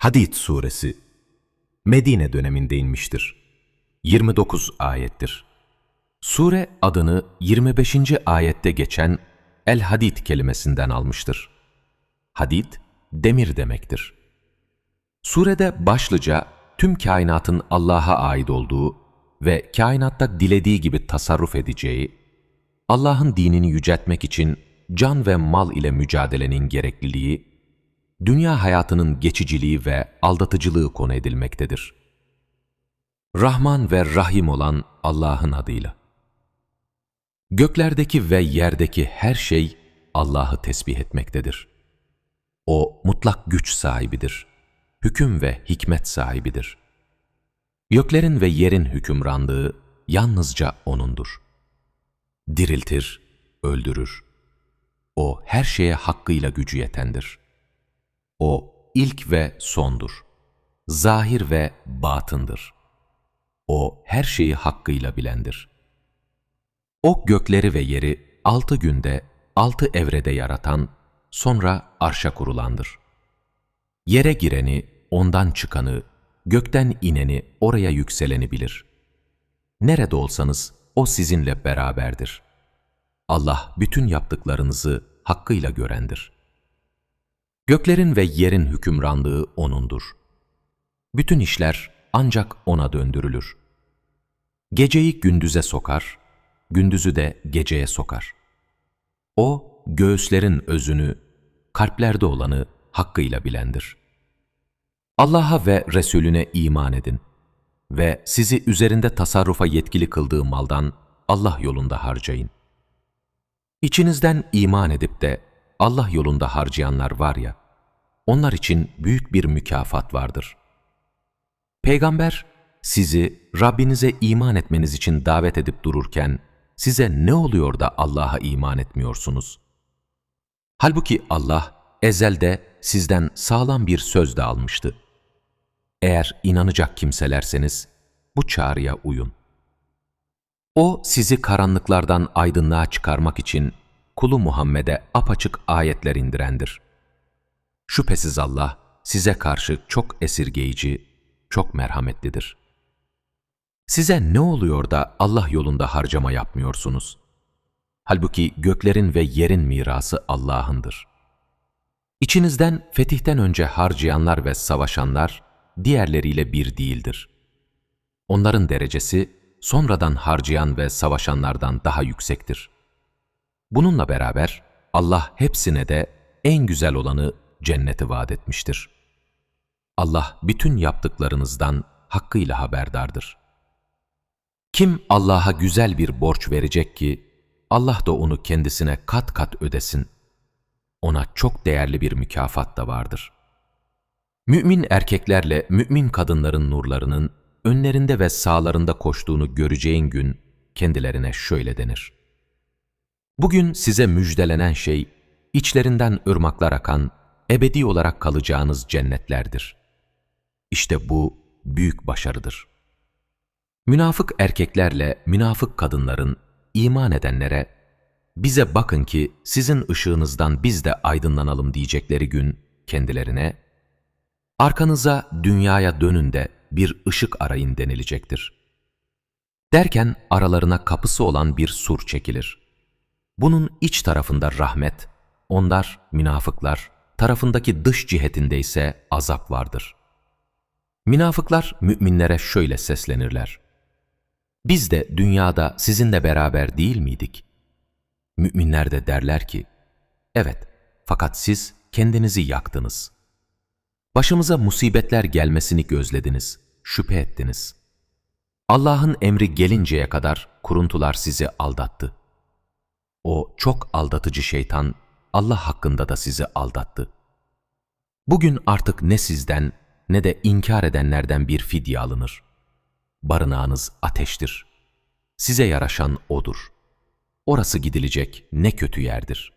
Hadid Suresi Medine döneminde inmiştir. 29 ayettir. Sure adını 25. ayette geçen El-Hadid kelimesinden almıştır. Hadid, demir demektir. Surede başlıca tüm kainatın Allah'a ait olduğu ve kainatta dilediği gibi tasarruf edeceği, Allah'ın dinini yüceltmek için can ve mal ile mücadelenin gerekliliği, dünya hayatının geçiciliği ve aldatıcılığı konu edilmektedir. Rahman ve Rahim olan Allah'ın adıyla. Göklerdeki ve yerdeki her şey Allah'ı tesbih etmektedir. O mutlak güç sahibidir. Hüküm ve hikmet sahibidir. Göklerin ve yerin hükümranlığı yalnızca O'nundur. Diriltir, öldürür. O her şeye hakkıyla gücü yetendir. O ilk ve sondur. Zahir ve batındır. O her şeyi hakkıyla bilendir. O gökleri ve yeri altı günde, altı evrede yaratan, sonra arşa kurulandır. Yere gireni, ondan çıkanı, gökten ineni, oraya yükseleni bilir. Nerede olsanız o sizinle beraberdir. Allah bütün yaptıklarınızı hakkıyla görendir. Göklerin ve yerin hükümranlığı O'nundur. Bütün işler ancak O'na döndürülür. Geceyi gündüze sokar, gündüzü de geceye sokar. O, göğüslerin özünü, kalplerde olanı hakkıyla bilendir. Allah'a ve Resulüne iman edin ve sizi üzerinde tasarrufa yetkili kıldığı maldan Allah yolunda harcayın. İçinizden iman edip de Allah yolunda harcayanlar var ya, onlar için büyük bir mükafat vardır. Peygamber, sizi Rabbinize iman etmeniz için davet edip dururken, size ne oluyor da Allah'a iman etmiyorsunuz? Halbuki Allah, ezelde sizden sağlam bir söz de almıştı. Eğer inanacak kimselerseniz, bu çağrıya uyun. O, sizi karanlıklardan aydınlığa çıkarmak için kulu Muhammed'e apaçık ayetler indirendir. Şüphesiz Allah size karşı çok esirgeyici, çok merhametlidir. Size ne oluyor da Allah yolunda harcama yapmıyorsunuz? Halbuki göklerin ve yerin mirası Allah'ındır. İçinizden fetihten önce harcayanlar ve savaşanlar diğerleriyle bir değildir. Onların derecesi sonradan harcayan ve savaşanlardan daha yüksektir. Bununla beraber Allah hepsine de en güzel olanı cenneti vaat etmiştir. Allah bütün yaptıklarınızdan hakkıyla haberdardır. Kim Allah'a güzel bir borç verecek ki, Allah da onu kendisine kat kat ödesin. Ona çok değerli bir mükafat da vardır. Mümin erkeklerle mümin kadınların nurlarının önlerinde ve sağlarında koştuğunu göreceğin gün kendilerine şöyle denir. Bugün size müjdelenen şey, içlerinden ırmaklar akan, ebedi olarak kalacağınız cennetlerdir. İşte bu büyük başarıdır. Münafık erkeklerle münafık kadınların iman edenlere, bize bakın ki sizin ışığınızdan biz de aydınlanalım diyecekleri gün kendilerine, arkanıza dünyaya dönün de bir ışık arayın denilecektir. Derken aralarına kapısı olan bir sur çekilir. Bunun iç tarafında rahmet, onlar, münafıklar, tarafındaki dış cihetinde ise azap vardır. Münafıklar müminlere şöyle seslenirler. Biz de dünyada sizinle beraber değil miydik? Müminler de derler ki, evet fakat siz kendinizi yaktınız. Başımıza musibetler gelmesini gözlediniz, şüphe ettiniz. Allah'ın emri gelinceye kadar kuruntular sizi aldattı. O çok aldatıcı şeytan Allah hakkında da sizi aldattı. Bugün artık ne sizden ne de inkar edenlerden bir fidye alınır. Barınağınız ateştir. Size yaraşan odur. Orası gidilecek ne kötü yerdir.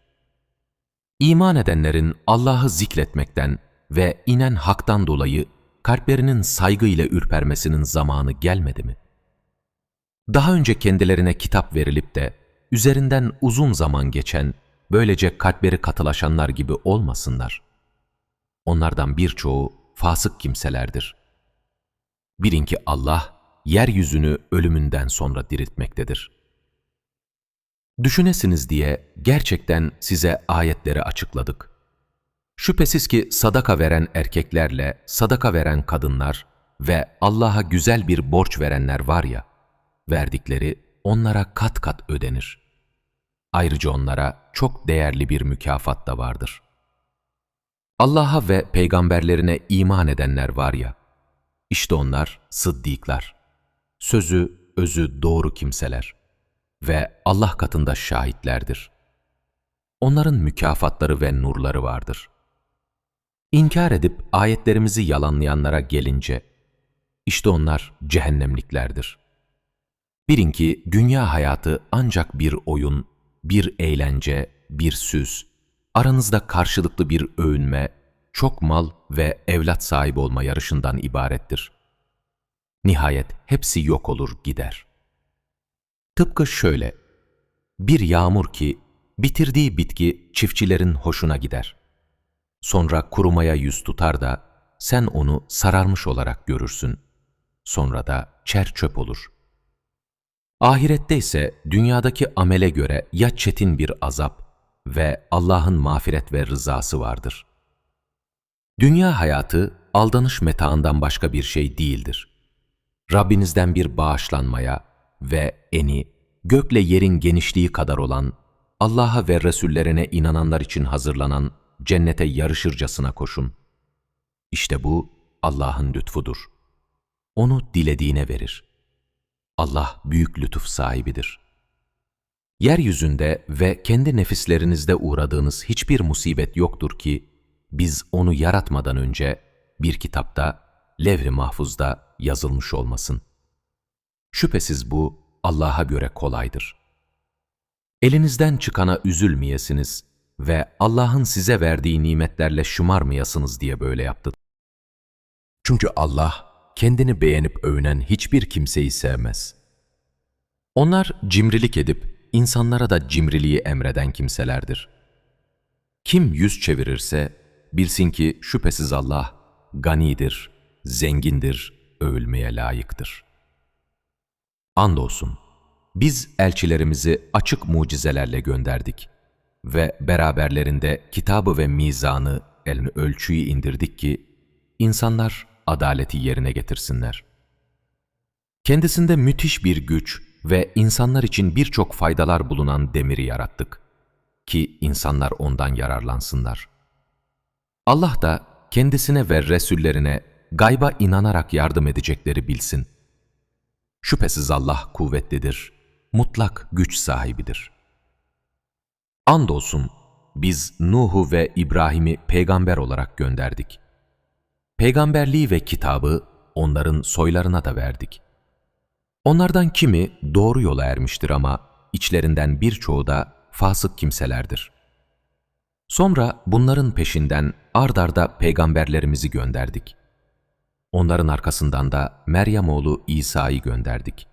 İman edenlerin Allah'ı zikretmekten ve inen haktan dolayı kalplerinin saygıyla ürpermesinin zamanı gelmedi mi? Daha önce kendilerine kitap verilip de üzerinden uzun zaman geçen böylece kalpleri katılaşanlar gibi olmasınlar. Onlardan birçoğu fasık kimselerdir. Bilin ki Allah, yeryüzünü ölümünden sonra diriltmektedir. Düşünesiniz diye gerçekten size ayetleri açıkladık. Şüphesiz ki sadaka veren erkeklerle sadaka veren kadınlar ve Allah'a güzel bir borç verenler var ya, verdikleri onlara kat kat ödenir. Ayrıca onlara çok değerli bir mükafat da vardır. Allah'a ve peygamberlerine iman edenler var ya, işte onlar sıddıklar, sözü, özü doğru kimseler ve Allah katında şahitlerdir. Onların mükafatları ve nurları vardır. İnkar edip ayetlerimizi yalanlayanlara gelince, işte onlar cehennemliklerdir. Bilin ki dünya hayatı ancak bir oyun, bir eğlence, bir süs, aranızda karşılıklı bir övünme, çok mal ve evlat sahibi olma yarışından ibarettir. Nihayet hepsi yok olur gider. Tıpkı şöyle, bir yağmur ki bitirdiği bitki çiftçilerin hoşuna gider. Sonra kurumaya yüz tutar da sen onu sararmış olarak görürsün. Sonra da çer çöp olur. Ahirette ise dünyadaki amele göre ya çetin bir azap ve Allah'ın mağfiret ve rızası vardır. Dünya hayatı aldanış metaından başka bir şey değildir. Rabbinizden bir bağışlanmaya ve eni, gökle yerin genişliği kadar olan, Allah'a ve Resullerine inananlar için hazırlanan cennete yarışırcasına koşun. İşte bu Allah'ın lütfudur. Onu dilediğine verir. Allah büyük lütuf sahibidir. Yeryüzünde ve kendi nefislerinizde uğradığınız hiçbir musibet yoktur ki, biz onu yaratmadan önce bir kitapta, levh-i mahfuzda yazılmış olmasın. Şüphesiz bu Allah'a göre kolaydır. Elinizden çıkana üzülmeyesiniz ve Allah'ın size verdiği nimetlerle şımarmayasınız diye böyle yaptı. Çünkü Allah kendini beğenip övünen hiçbir kimseyi sevmez. Onlar cimrilik edip insanlara da cimriliği emreden kimselerdir. Kim yüz çevirirse bilsin ki şüphesiz Allah ganidir, zengindir, övülmeye layıktır. Andolsun, biz elçilerimizi açık mucizelerle gönderdik ve beraberlerinde kitabı ve mizanı, elini ölçüyü indirdik ki, insanlar adaleti yerine getirsinler. Kendisinde müthiş bir güç ve insanlar için birçok faydalar bulunan demiri yarattık ki insanlar ondan yararlansınlar. Allah da kendisine ve Resullerine gayba inanarak yardım edecekleri bilsin. Şüphesiz Allah kuvvetlidir, mutlak güç sahibidir. Andolsun biz Nuh'u ve İbrahim'i peygamber olarak gönderdik. Peygamberliği ve kitabı onların soylarına da verdik. Onlardan kimi doğru yola ermiştir ama içlerinden birçoğu da fasık kimselerdir. Sonra bunların peşinden ardarda peygamberlerimizi gönderdik. Onların arkasından da Meryem oğlu İsa'yı gönderdik.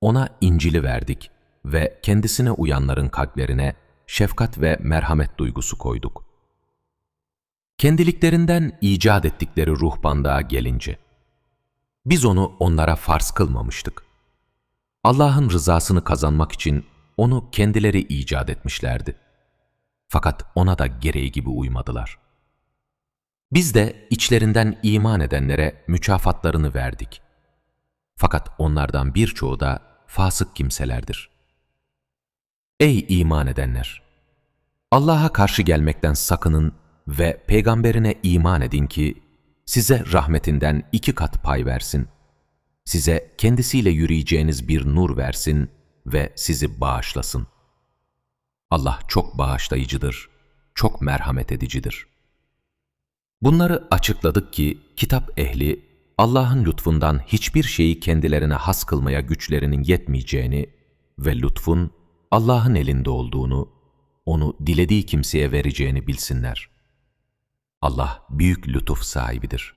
Ona İncil'i verdik ve kendisine uyanların kalplerine şefkat ve merhamet duygusu koyduk. Kendiliklerinden icat ettikleri ruhbanlığa gelince, biz onu onlara farz kılmamıştık. Allah'ın rızasını kazanmak için onu kendileri icat etmişlerdi. Fakat ona da gereği gibi uymadılar. Biz de içlerinden iman edenlere mükafatlarını verdik. Fakat onlardan birçoğu da fasık kimselerdir. Ey iman edenler! Allah'a karşı gelmekten sakının ve peygamberine iman edin ki size rahmetinden iki kat pay versin. Size kendisiyle yürüyeceğiniz bir nur versin ve sizi bağışlasın. Allah çok bağışlayıcıdır, çok merhamet edicidir. Bunları açıkladık ki kitap ehli Allah'ın lütfundan hiçbir şeyi kendilerine has kılmaya güçlerinin yetmeyeceğini ve lütfun Allah'ın elinde olduğunu, onu dilediği kimseye vereceğini bilsinler.'' Allah büyük lütuf sahibidir.